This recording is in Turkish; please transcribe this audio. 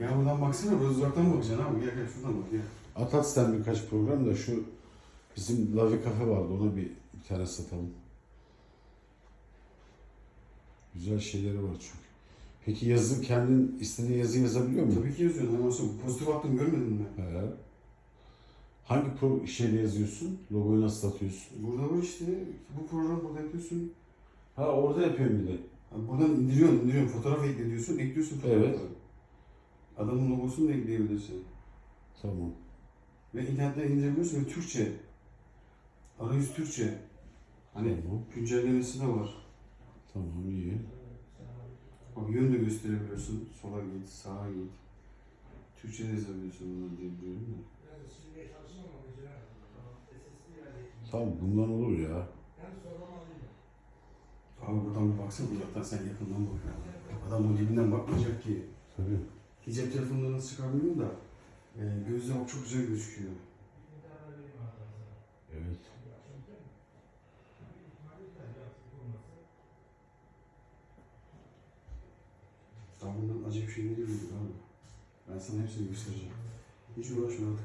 Ya buradan baksana, burası uzaktan bakacaksın abi. Gel gel şuradan bak gel. At at sen birkaç program da şu bizim Lavi Cafe vardı ona bir, bir tane satalım. Güzel şeyleri var çünkü. Peki yazı kendin istediğin yazı yazabiliyor musun? Tabii ki yazıyorsun. Hemen sonra pozitif attım görmedin mi? He. Hangi pro şeyle yazıyorsun? Logoyu nasıl atıyorsun? Burada var işte. Bu program burada yapıyorsun. Ha orada yapıyorum bir de. Abi buradan indiriyorsun, indiriyorsun. Fotoğraf ekle diyorsun. Ekliyorsun fotoğrafı. Evet. Adamın logosunu da ekleyebilirsin. Tamam. Ve internetten indirebiliyorsun ve Türkçe. Arayüz Türkçe. Hani Tamam. güncellemesi de var. Tamam iyi. Bak yön de gösterebiliyorsun. Sola git, sağa git. Türkçe de yazabiliyorsun bunu diye biliyorum da. Tamam bundan olur ya. Abi buradan bir baksana uzaktan sen yakından bak. ya. Adam o dibinden bakmayacak ki. Tabii. Ki cep telefonunu nasıl çıkar bilmiyorum da. E, gözle bak çok güzel gözüküyor. Evet. Daha bundan acayip şeyleri biliyorum abi. Ben sana hepsini göstereceğim. Hiç uğraşma artık.